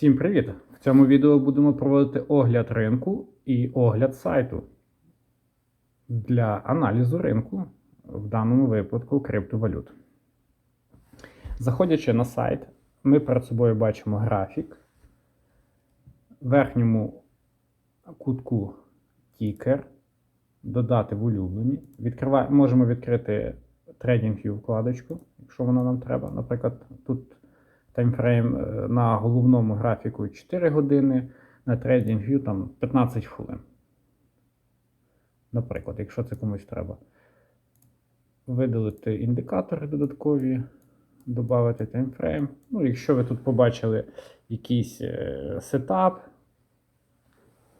Всім привіт! В цьому відео будемо проводити огляд ринку і огляд сайту для аналізу ринку, в даному випадку криптовалют. Заходячи на сайт, ми перед собою бачимо графік. В верхньому кутку тікер, додати в улюблені. Відкриває, можемо відкрити TradingView вкладочку, якщо вона нам треба. Наприклад, тут таймфрейм е, на головному графіку 4 години, на TradingView там 15 хвилин. Наприклад, якщо це комусь треба. Видалити індикатори додаткові, додати таймфрейм. Ну, якщо ви тут побачили якийсь е, сетап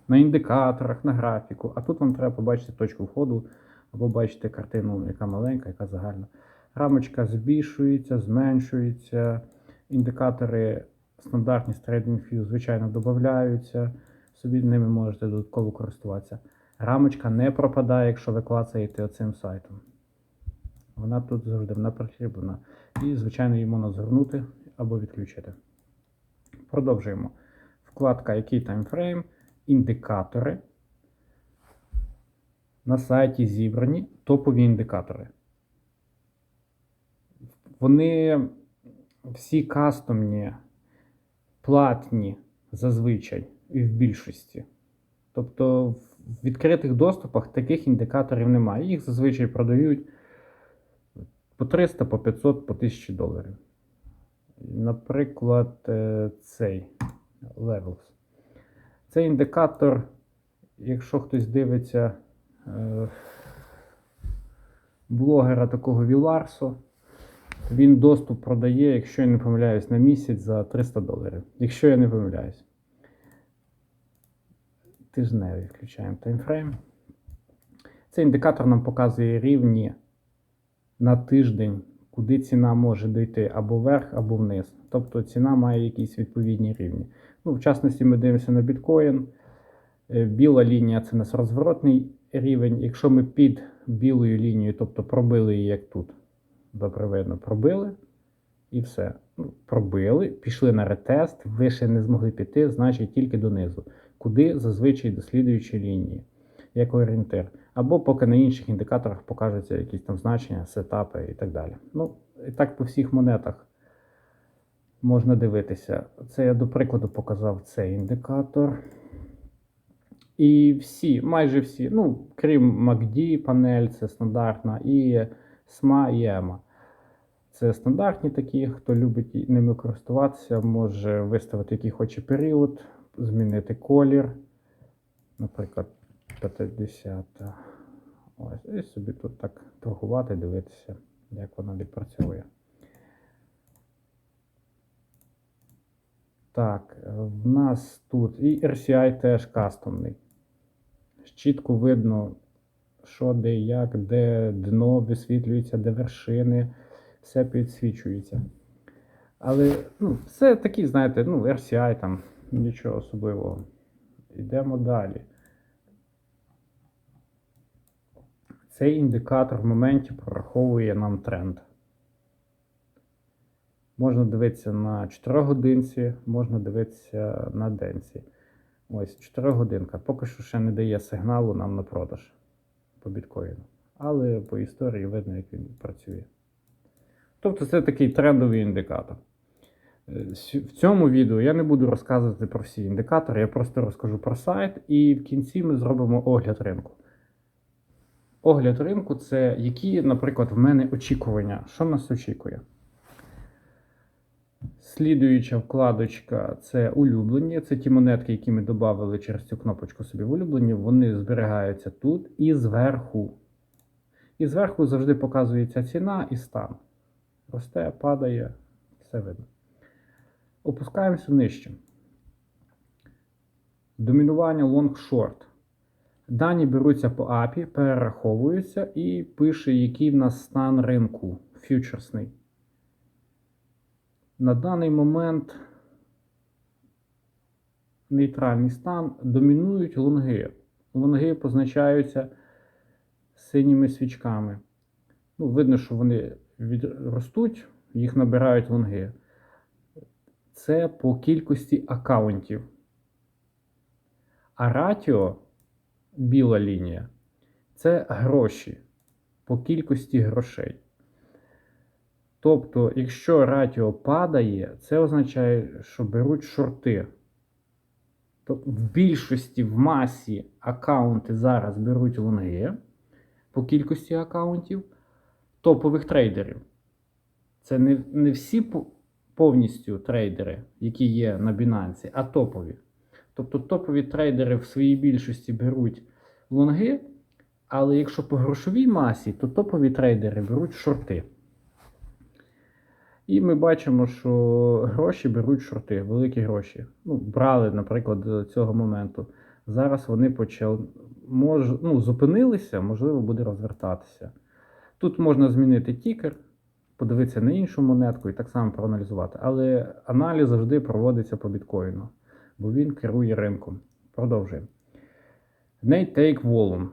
на індикаторах, на графіку, а тут вам треба побачити точку входу або бачити картину, яка маленька, яка загальна. Рамочка збільшується, зменшується. Індикатори стандартні з TradingView, звичайно, додаються. Собі ними можете додатково користуватися. Рамочка не пропадає, якщо ви клацаєте оцим сайтом. Вона тут завжди вона. І, звичайно, її можна згорнути або відключити. Продовжуємо. Вкладка Який таймфрейм, індикатори. На сайті зібрані топові індикатори. Вони всі кастомні, платні зазвичай і в більшості. Тобто в відкритих доступах таких індикаторів немає. Їх зазвичай продають по 300, по 500, по 1000 доларів. Наприклад, е, цей Levels. Цей індикатор, якщо хтось дивиться е, блогера такого Віларсо, він доступ продає, якщо я не помиляюсь, на місяць за 300 доларів. Якщо я не помиляюсь. Тижневий включаємо таймфрейм. Цей індикатор нам показує рівні на тиждень, куди ціна може дійти або вверх, або вниз. Тобто ціна має якісь відповідні рівні. Ну, В частності ми дивимося на біткоін. Е, Біла лінія це у нас розворотний рівень. Якщо ми під білою лінією, тобто пробили її як тут, добре видно, пробили і все. Ну, Пробили, пішли на ретест, ви ще не змогли піти, значить тільки донизу. Куди зазвичай до слідуючої лінії, як орієнтир. Або поки на інших індикаторах покажуться якісь там значення, сетапи і так далі. Ну, і так по всіх монетах можна дивитися. Це я до прикладу показав цей індикатор. І всі, майже всі, ну, крім MACD панель, це стандартна, і SMA і EMA. Це стандартні такі, хто любить ними користуватися, може виставити який хоче період, змінити колір. Наприклад, 50. Ось, і собі тут так торгувати, дивитися, як вона відпрацьовує. Так, в нас тут і RCI теж кастомний. Чітко видно, що де, як, де дно висвітлюється, де вершини, все підсвічується. Але ну, все такі, знаєте, ну, RCI там, нічого особливого. Йдемо далі. Цей індикатор в моменті прораховує нам тренд. Можна дивитися на 4 годинці, можна дивитися на денці. Ось 4 годинка. Поки що ще не дає сигналу нам на продаж по біткоїну. Але по історії видно, як він працює. Тобто це такий трендовий індикатор. Е, В цьому відео я не буду розказувати про всі індикатори, я просто розкажу про сайт, і в кінці ми зробимо огляд ринку. Огляд ринку це які, наприклад, в мене очікування. Що нас очікує? Слідуюча вкладочка це улюблені. Це ті монетки, які ми додали через цю кнопочку собі в улюблені. Вони зберігаються тут і зверху. І зверху завжди показується ціна і стан. Росте, падає, все видно. Опускаємося нижче. Домінування long-short. Дані беруться по API, перераховуються і пише, який в нас стан ринку фьючерсний. На даний момент нейтральний стан домінують лонги. Лонги позначаються синіми свічками. Ну, Видно, що вони ростуть, їх набирають лонги. це по кількості аккаунтів. А ратіо, біла лінія, це гроші по кількості грошей. Тобто, якщо ратіо падає, це означає, що беруть шорти. Тобто в більшості в масі аккаунти зараз беруть лонги по кількості аккаунтів топових трейдерів. Це не, не всі повністю трейдери, які є на Binance, а топові. Тобто топові трейдери в своїй більшості беруть лонги, але якщо по грошовій масі, то топові трейдери беруть шорти. І ми бачимо, що гроші беруть шорти, великі гроші. Ну, брали, наприклад, до цього моменту. Зараз вони почали, мож, ну, зупинилися, можливо, буде розвертатися. Тут можна змінити тікер, подивитися на іншу монетку і так само проаналізувати. Але аналіз завжди проводиться по біткоїну, бо він керує ринком. Продовжуємо. Nate Take Volume.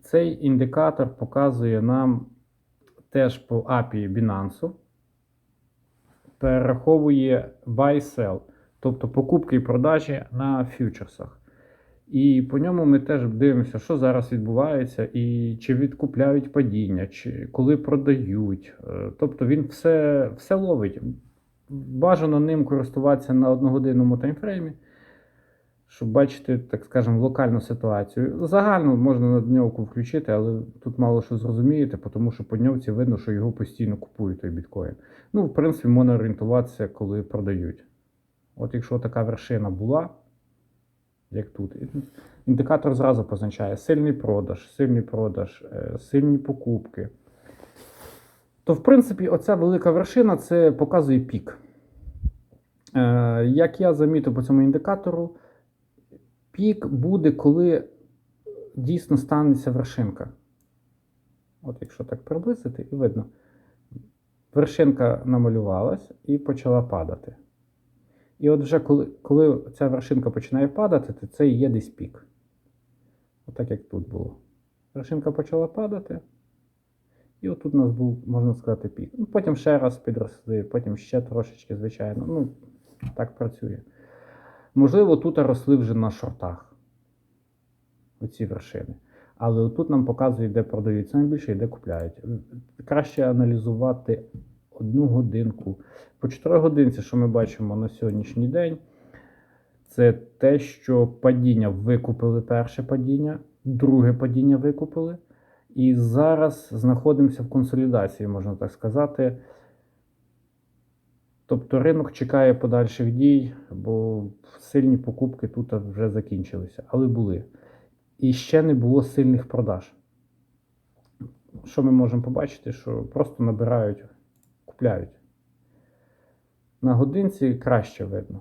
Цей індикатор показує нам теж по API Binance, перераховує buy-sell, тобто покупки і продажі на фьючерсах. І по ньому ми теж дивимося, що зараз відбувається, і чи відкупляють падіння, чи коли продають. Е, Тобто він все, все ловить. Бажано ним користуватися на одногодинному таймфреймі, щоб бачити, так скажемо, локальну ситуацію. Загально можна на дньовку включити, але тут мало що зрозумієте, тому що по дньовці видно, що його постійно купують той біткоін. Ну, в принципі, можна орієнтуватися, коли продають. От якщо така вершина була, як тут, індикатор зразу позначає сильний продаж, сильний продаж, е, сильні покупки. То, в принципі, оця велика вершина це показує пік. Е, Як я замітив по цьому індикатору, пік буде, коли дійсно станеться вершинка. От якщо так приблизити, і видно, вершинка намалювалась і почала падати. І от вже коли, коли ця вершинка починає падати, то це і є десь пік. Отак як тут було. Вершинка почала падати. І отут у нас був, можна сказати, пік. Ну, потім ще раз підросли, потім ще трошечки, звичайно. Ну, так працює. Можливо, тут росли вже на шортах. Оці вершини. Але тут нам показує, де продаються найбільше і де купляють. Краще аналізувати одну годинку. По 4 годинці, що ми бачимо на сьогоднішній день, це те, що падіння викупили перше падіння, друге падіння викупили. І зараз знаходимося в консолідації, можна так сказати. Тобто ринок чекає подальших дій, бо сильні покупки тут вже закінчилися, але були. І ще не було сильних продаж. Що ми можемо побачити? Що просто набирають, купляють. На годинці краще видно.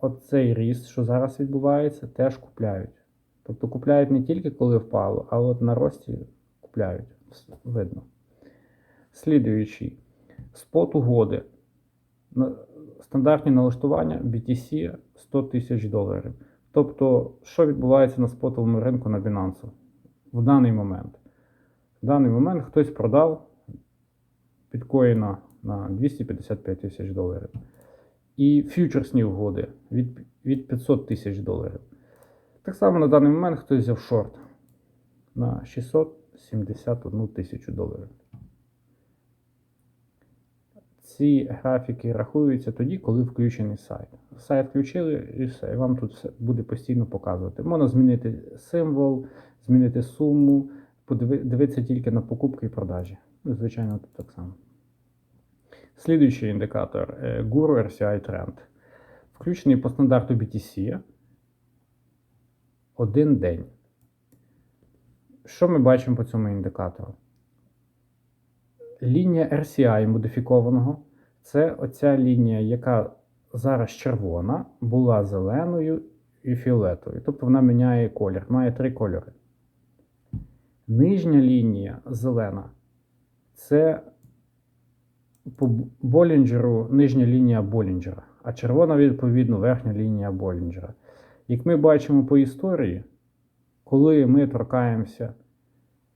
Оцей ріст, що зараз відбувається, теж купляють. Тобто купляють не тільки коли впало, а от на рості купляють. Видно. Слідуючий. Спот угоди. Стандартні налаштування BTC 100 тисяч доларів. Тобто, що відбувається на спотовому ринку на Binance в даний момент? В даний момент хтось продав біткоїна на 255 тисяч доларів. І фьючерсні угоди від, від 500 тисяч доларів. Так само на даний момент хтось взяв шорт на 671 тисячу доларів. Ці графіки рахуються тоді, коли включений сайт. Сайт включили і все, і вам тут все буде постійно показувати. Можна змінити символ, змінити суму, дивитися тільки на покупки і продажі. Ну, звичайно, тут так само. Слідуючий індикатор Guru RCI Trend. Включений по стандарту BTC. Один день. Що ми бачимо по цьому індикатору? Лінія RCI модифікованого це оця лінія, яка зараз червона, була зеленою і фіолетовою. Тобто вона міняє колір, має три кольори. Нижня лінія зелена це по Болінджеру нижня лінія Болінджера, а червона, відповідно, верхня лінія Болінджера. Як ми бачимо по історії, коли ми торкаємося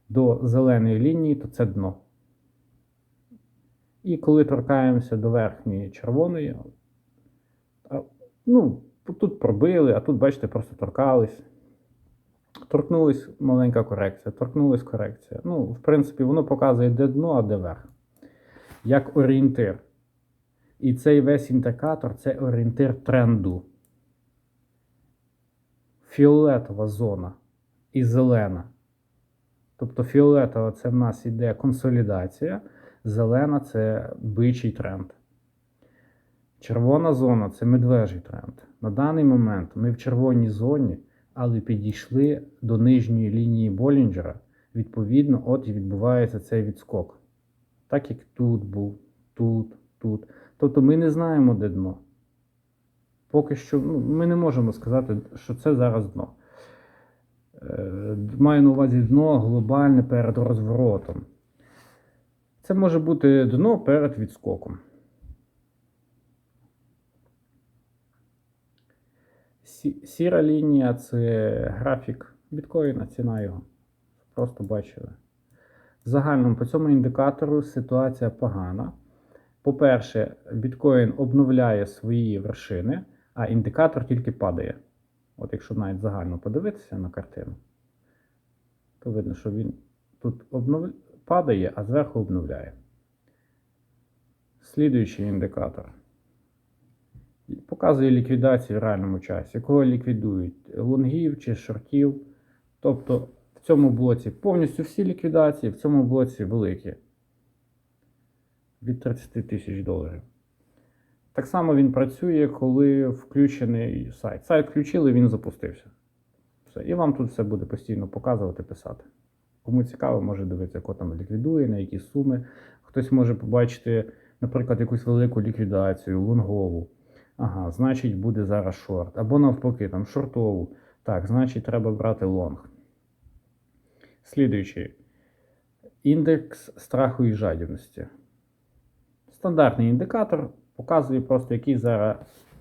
до зеленої лінії, то це дно. І коли торкаємося до верхньої червоної, ну, тут пробили, а тут, бачите, просто торкались. Торкнулись маленька корекція, торкнулась корекція. Ну, в принципі, воно показує, де дно, а де верх. Як орієнтир. І цей весь індикатор це орієнтир тренду. Фіолетова зона і зелена. Тобто фіолетова це в нас іде консолідація, зелена це бичий тренд. Червона зона це медвежий тренд. На даний момент ми в червоній зоні, але підійшли до нижньої лінії Болінджера. Відповідно, от і відбувається цей відскок. Так як тут був, тут, тут. Тобто ми не знаємо, де дно. Поки що ну, ми не можемо сказати, що це зараз дно. Е, Маю на увазі дно глобальне перед розворотом. Це може бути дно перед відскоком. Сіра лінія це графік біткоїна, ціна його. Просто бачили. В загальному по цьому індикатору ситуація погана. По-перше, біткоін обновляє свої вершини, а індикатор тільки падає. От якщо навіть загально подивитися на картину, то видно, що він тут обнов... падає, а зверху обновляє. Слідуючий індикатор. Показує ліквідацію в реальному часі, кого ліквідують лонгів чи шортів. Тобто в цьому блоці повністю всі ліквідації, в цьому блоці великі. Від 30 тисяч доларів. Так само він працює, коли включений сайт. Сайт включили, він запустився. Все. І вам тут все буде постійно показувати, писати. Кому цікаво, може дивитися, хто там ліквідує, на які суми. Хтось може побачити, наприклад, якусь велику ліквідацію, лонгову. Ага, значить, буде зараз шорт. Або навпаки, там шортову. Так, значить, треба брати лонг. Слідуючий. Індекс страху і жадібності. Стандартний індикатор показує просто, який зараз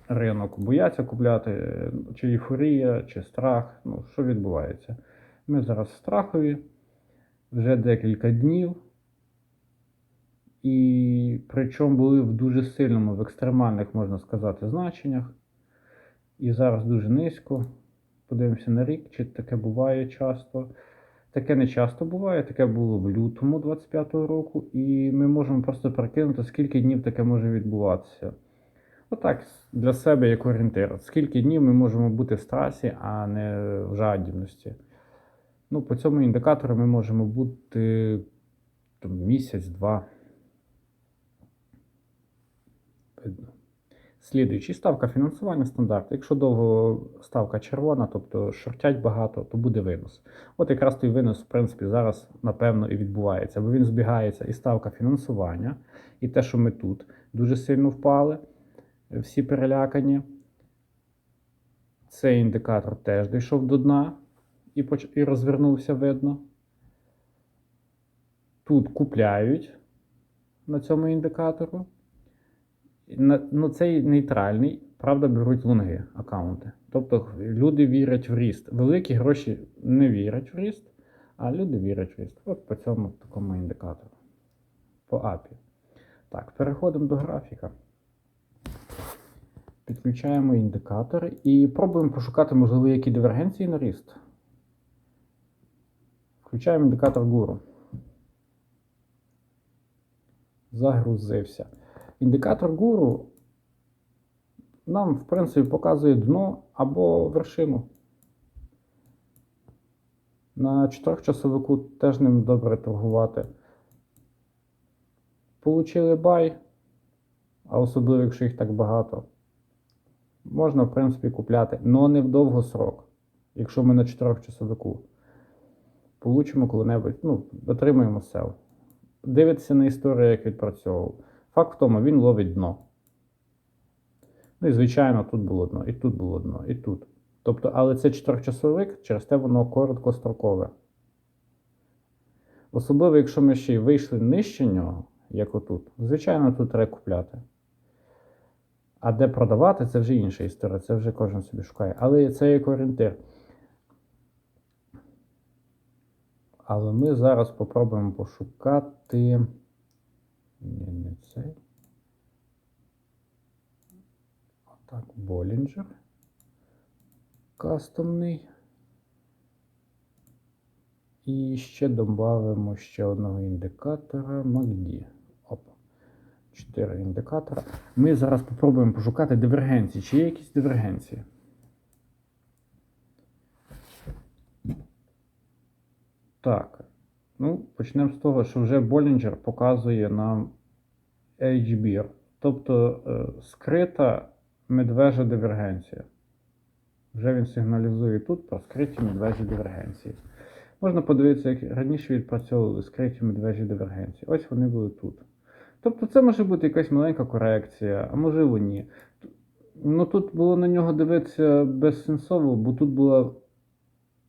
ринок бояться купляти, чи ейфорія, чи страх. Ну, що відбувається. Ми зараз страхові вже декілька днів. І причому були в дуже сильному, в екстремальних, можна сказати, значеннях. І зараз дуже низько. Подивимося на рік, чи таке буває часто. Таке не часто буває, таке було в лютому 25-го року, і ми можемо просто прикинути, скільки днів таке може відбуватися. Отак, для себе як орієнтир. Скільки днів ми можемо бути в страсі, а не в жадібності. Ну, по цьому індикатору ми можемо бути місяць-два. Видно. Слідуючий ставка фінансування стандарт. Якщо довго ставка червона, тобто шортять багато, то буде винос. От якраз той винос, в принципі, зараз, напевно, і відбувається, бо він збігається і ставка фінансування, і те, що ми тут дуже сильно впали, всі перелякані. Цей індикатор теж дійшов до дна і, поч... і розвернувся, видно. Тут купляють на цьому індикатору. Ну, цей нейтральний, правда, беруть лонги аккаунти. Тобто люди вірять в ріст. Великі гроші не вірять в ріст, а люди вірять в ріст. От по цьому такому індикатору. По API. Так, переходимо до графіка. Підключаємо індикатори і пробуємо пошукати, можливо, які дивергенції на ріст. Включаємо індикатор гуру. Загрузився. Індикатор гуру нам, в принципі, показує дно або вершину. На 4 часовику теж ним добре торгувати. Получили бай, а особливо, якщо їх так багато. Можна, в принципі, купляти, але не в довгосрок. Якщо ми на 4 часовику. Получимо коли-небудь, ну, отримаємо сел. Дивиться на історію, як відпрацьовував. Факт в тому, він ловить дно. Ну і, звичайно, тут було дно, і тут було дно, і тут. Тобто, але це чотирьохчасовик, через те воно короткострокове. Особливо, якщо ми ще й вийшли нижче нього, як отут, звичайно, тут треба купляти. А де продавати, це вже інша історія, це вже кожен собі шукає. Але це як орієнтир. Але ми зараз попробуємо пошукати Ні, не цей. Отак, Болінджер. Кастомний. І ще додамо ще одного індикатора MACD. Опа. Чотири індикатора. Ми зараз спробуємо пошукати дивергенції. Чи є якісь дивергенції? Так. Ну, почнемо з того, що вже Bollinger показує нам HBR, тобто е, скрита медвежа дивергенція. Вже він сигналізує тут про скриті медвежі дивергенції. Можна подивитися, як раніше відпрацьовували скриті медвежі дивергенції. Ось вони були тут. Тобто це може бути якась маленька корекція, а можливо ні. Ну тут було на нього дивитися безсенсово, бо тут була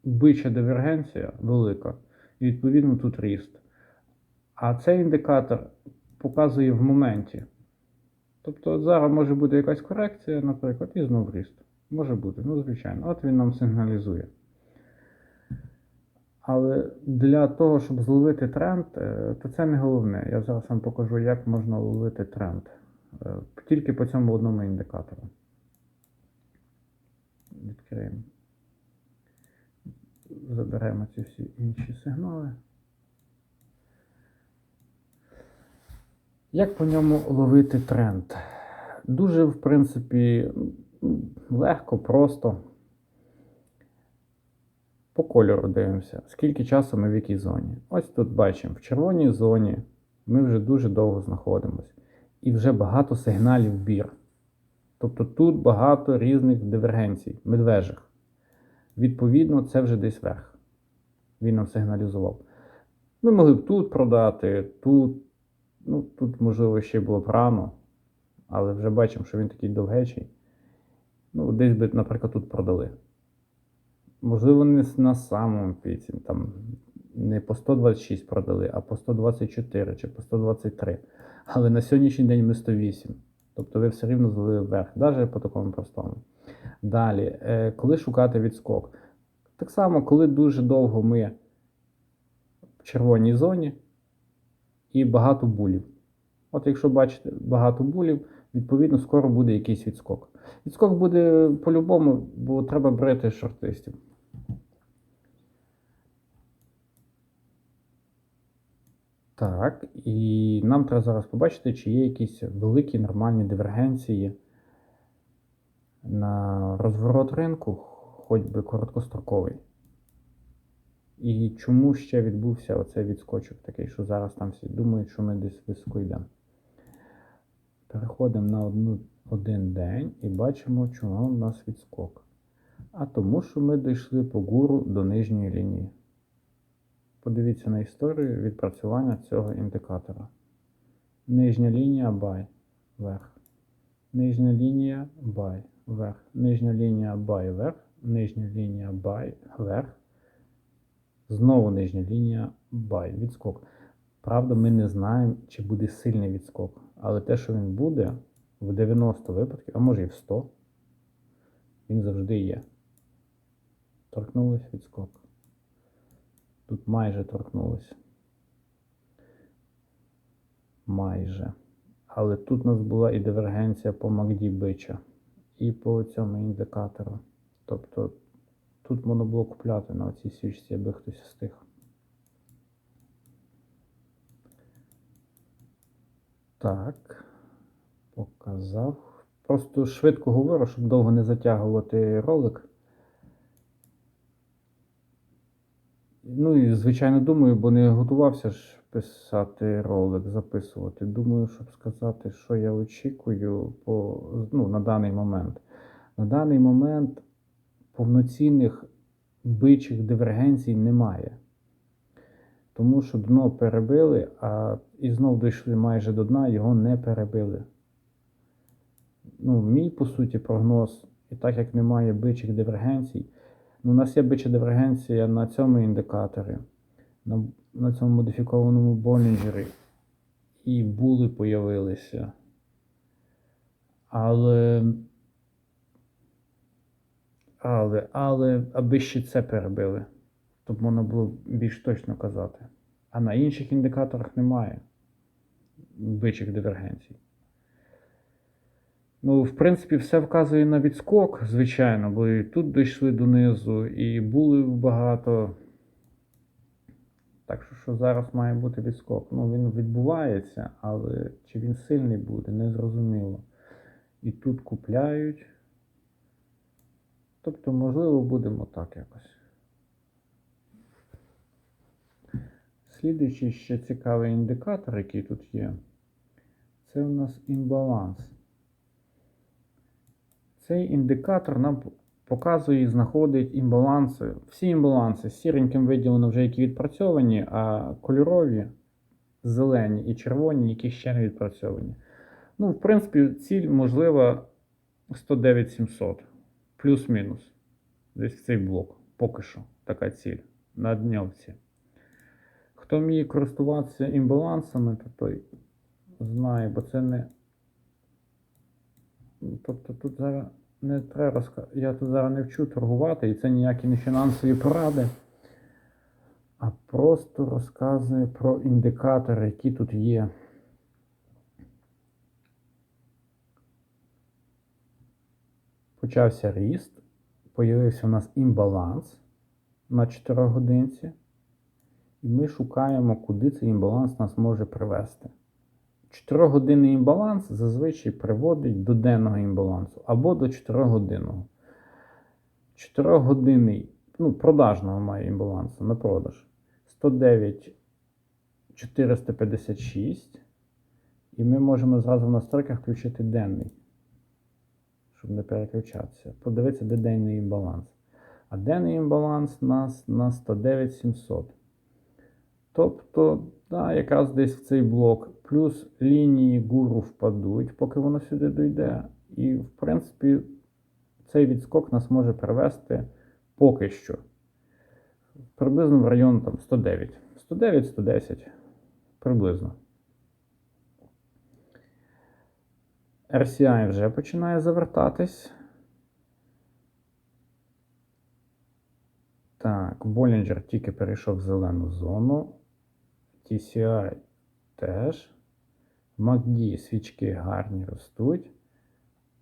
бича дивергенція велика, і відповідно тут ріст. А цей індикатор показує в моменті. Тобто от зараз може бути якась корекція, наприклад, і знов ріст. Може бути, ну звичайно. От він нам сигналізує. Але для того, щоб зловити тренд, е, то це не головне. Я зараз вам покажу, як можна ловити тренд. Е, Тільки по цьому одному індикатору. Відкриємо. Заберемо ці всі інші сигнали. Як по ньому ловити тренд? Дуже, в принципі, легко, просто. По кольору дивимося, скільки часу ми в якій зоні. Ось тут бачимо, в червоній зоні ми вже дуже довго знаходимося. І вже багато сигналів бір. Тобто тут багато різних дивергенцій, медвежих. Відповідно, це вже десь верх. Він нам сигналізував. Ми могли б тут продати, тут. Ну, тут, можливо, ще було б рано, але вже бачимо, що він такий довгечий. Ну, десь би, наприклад, тут продали. Можливо, не на самому піці, там не по 126 продали, а по 124 чи по 123. Але на сьогоднішній день ми 108. Тобто ви все рівно злили вверх, навіть по такому простому. Далі, е, коли шукати відскок? Так само, коли дуже довго ми в червоній зоні і багато булів. От якщо бачите багато булів, відповідно скоро буде якийсь відскок. Відскок буде по-любому, бо треба брати шортистів. Так, і нам треба зараз побачити, чи є якісь великі нормальні дивергенції на розворот ринку, хоч би короткостроковий. І чому ще відбувся оцей відскочок такий, що зараз там всі думають, що ми десь високо йдемо. Переходимо на одну, один день і бачимо, чому у нас відскок. А тому, що ми дійшли по гуру до нижньої лінії. Подивіться на історію відпрацювання цього індикатора. Нижня лінія buy, вверх. Нижня лінія buy, вверх. Нижня лінія buy, вверх. Нижня лінія buy, вверх. Знову нижня лінія buy, відскок. Правда, ми не знаємо, чи буде сильний відскок. Але те, що він буде в 90 випадків, а може і в 100, він завжди є. Торкнулись відскок. Тут майже торкнулося. Майже. Але тут у нас була і дивергенція по Макді бича, і по цьому індикатору. Тобто тут моноблок купляти на цій свічці, аби хтось встиг. Так, показав. Просто швидко говорю, щоб довго не затягувати ролик. Ну звичайно думаю, бо не готувався ж писати ролик, записувати. Думаю, щоб сказати, що я очікую по, ну, на даний момент. На даний момент повноцінних бичих дивергенцій немає. Тому що дно перебили, а і знов дійшли майже до дна, його не перебили. Ну, мій, по суті, прогноз, і так як немає бичих дивергенцій, ну, у нас є бича дивергенція на цьому індикаторі, на, на цьому модифікованому Болінджері, і були появилися. Але, але, але, аби ще це перебили, щоб можна було більш точно казати. А на інших індикаторах немає. бичих дивергенцій. Ну, в принципі, все вказує на відскок, звичайно, бо і тут дійшли донизу, і були багато. Так що, що зараз має бути відскок? Ну, він відбувається, але чи він сильний буде, незрозуміло. І тут купляють. Тобто, можливо, будемо так якось. Слідуючий ще цікавий індикатор, який тут є, це у нас імбаланс. Цей індикатор нам показує і знаходить імбаланси. Всі імбаланси з сіреньким виділено вже які відпрацьовані, а кольорові, зелені і червоні, які ще не відпрацьовані. Ну, в принципі, ціль можлива 109 700. Плюс-мінус. Десь в цей блок. Поки що така ціль на дньовці. Хто вміє користуватися імбалансами, то той знає, бо це не. Тобто тут зараз не треба. Я тут зараз не вчу торгувати, і це ніякі не фінансові поради, а просто розказую про індикатори, які тут є. Почався ріст, появився у нас імбаланс на 4 годинці. І ми шукаємо, куди цей імбаланс нас може привести. 4-годинний імбаланс зазвичай приводить до денного імбалансу або до 4-годинного. 4-годинний, ну, продажного має імбалансу на продаж 109 456. І ми можемо зразу в настройках включити денний, щоб не переключатися. Подивитися, де денний імбаланс. А денний імбаланс у нас на 109 700. Тобто, да, якраз десь в цей блок, плюс лінії гуру впадуть, поки воно сюди дійде. І, в принципі, цей відскок нас може привести поки що. Приблизно в район там, 109. 109-110. Приблизно. RCI вже починає завертатись. Так, Болінджер тільки перейшов в зелену зону. TCI теж. MACD свічки гарні ростуть.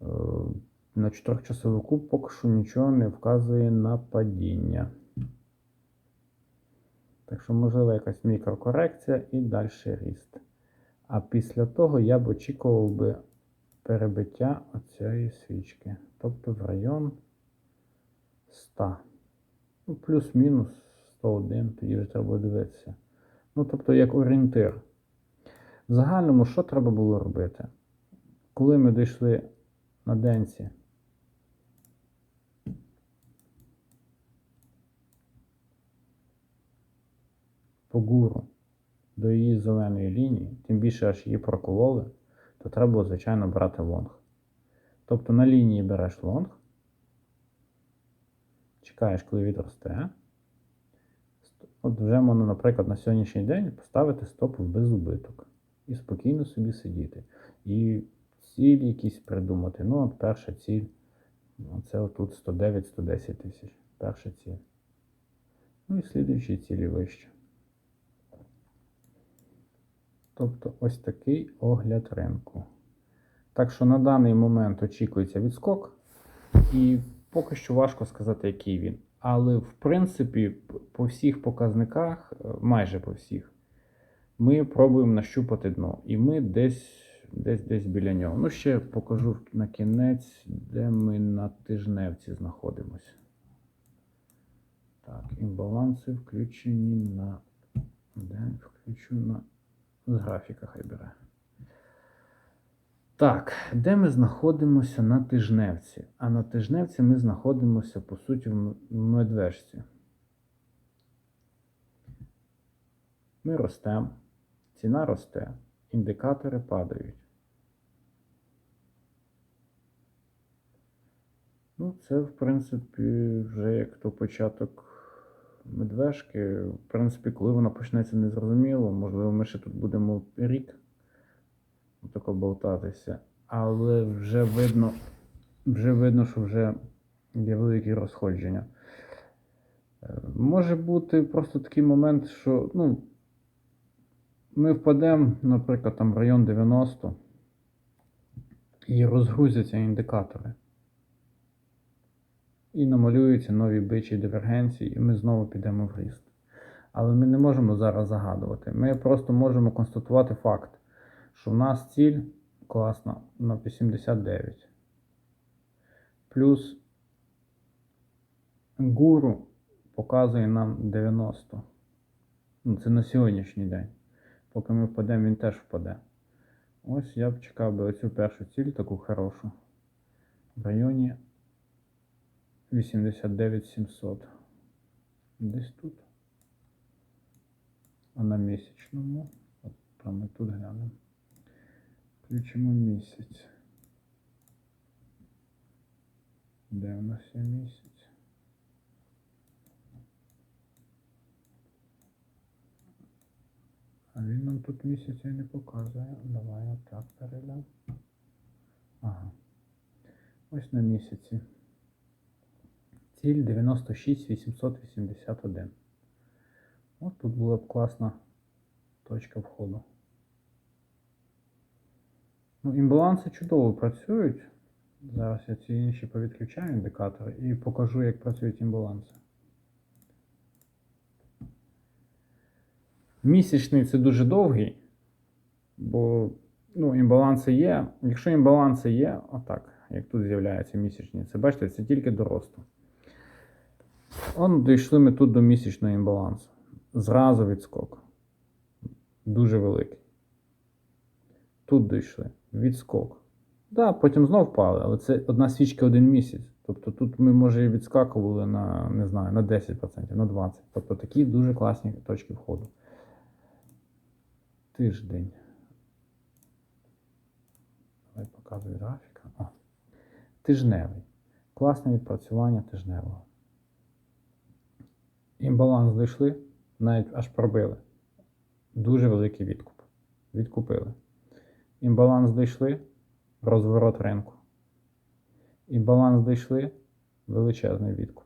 Е, На 4-часовику поки що нічого не вказує на падіння. Так що, можливо, якась мікрокорекція і далі ріст. А після того я б очікував би перебиття оцієї свічки. Тобто в район 100. Ну, плюс-мінус 101, тоді вже треба дивитися. Ну, тобто, як орієнтир. В загальному, що треба було робити? Коли ми дійшли на денці, по гуру до її зеленої лінії, тим більше аж її прокололи, то треба звичайно, брати лонг. Тобто на лінії береш лонг, чекаєш, коли відросте. От вже можна, наприклад, на сьогоднішній день поставити стоп без убиток і спокійно собі сидіти. І ціль якісь придумати. Ну, от перша ціль. Це отут 109-110 тисяч. Перша ціль. Ну і слідуючі цілі вище. Тобто ось такий огляд ринку. Так що на даний момент очікується відскок, і поки що важко сказати, який він. Але, в принципі, по всіх показниках, е, майже по всіх, ми пробуємо нащупати дно. І ми десь десь, десь біля нього. Ну, ще покажу на кінець, де ми на тижневці знаходимося. Так, імбаланси включені на. Де включу на. З графіка хай бере. Так, де ми знаходимося на тижневці? А на тижневці ми знаходимося, по суті, в медвежці. Ми ростемо, ціна росте, індикатори падають. Ну, це, в принципі, вже як то початок медвежки. В принципі, коли вона почнеться, не зрозуміло. Можливо, ми ще тут будемо рік тако болтатися. Але вже видно, вже видно, що вже є великі розходження. Е, Може бути просто такий момент, що ну, ми впадемо, наприклад, там в район 90 і розгрузяться індикатори. І намалюються нові бичі дивергенції, і ми знову підемо в ріст. Але ми не можемо зараз загадувати. Ми просто можемо констатувати факт, що в нас ціль класна на 89. Плюс гуру показує нам 90. Ну, це на сьогоднішній день. Поки ми впадемо, він теж впаде. Ось я б чекав би оцю першу ціль, таку хорошу. В районі 89 700. Десь тут. А на місячному. От ми тут глянемо. Включимо місяць. Де у нас є місяць? А він нам тут місяця не показує. Давай отак перейдемо. Ага. Ось на місяці. Ціль 96 881. От тут була б класна точка входу. Ну, імбаланси чудово працюють. Зараз я ці інші повідключаю індикатори і покажу, як працюють імбаланси. Місячний це дуже довгий, бо ну, імбаланси є. Якщо імбаланси є, отак, як тут з'являється місячні, це бачите, це тільки до росту. Он дійшли ми тут до місячного імбалансу. Зразу відскок. Дуже великий. Тут дійшли. Відскок. Да, потім знов впали, але це одна свічка один місяць. Тобто тут ми, може, і відскакували на, не знаю, на 10%, на 20%. Тобто такі дуже класні точки входу. Тиждень. Давай показую графіка. О. Тижневий. Класне відпрацювання тижневого. Імбаланс дійшли, навіть аж пробили. Дуже великий відкуп. Відкупили. Імбаланс дійшли, розворот ринку. Імбаланс дійшли, величезний відкуп.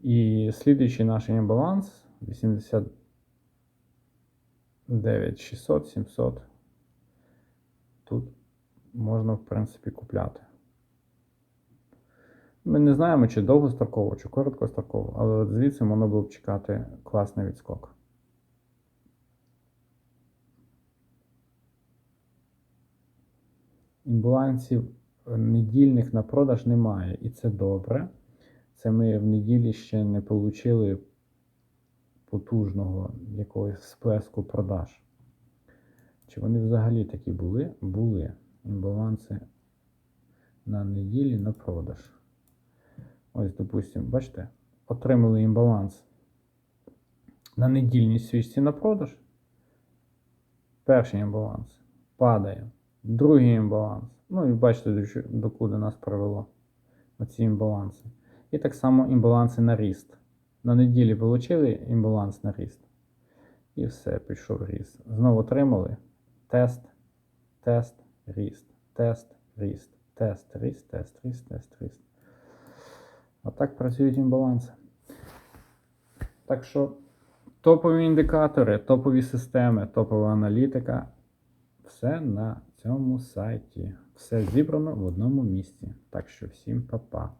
І слідуючий наш імбаланс 89 600 700. Тут можна, в принципі, купляти. Ми не знаємо, чи довгостроково, чи короткостроково, але звідси можна було б чекати класний відскок. Імбалансів недільних на продаж немає, і це добре. Це ми в неділі ще не отримали потужного якогось сплеску продаж. Чи вони взагалі такі були? Були. Імбаланси на неділі на продаж. Ось, допустимо, бачите, отримали імбаланс на недільній свічці на продаж. Перший імбаланс падає. Другий імбаланс. Ну і бачите, докуди нас привело оці імбаланси. І так само імбаланси на ріст. На неділі отримали імбаланс на ріст. І все, пішов ріст. Знову отримали тест, тест, ріст, тест, ріст, тест, ріст, тест, ріст, тест, ріст. Отак працюють імбаланси. Так що топові індикатори, топові системи, топова аналітика все на цьому сайті. Все зібрано в одному місці. Так що всім па-па.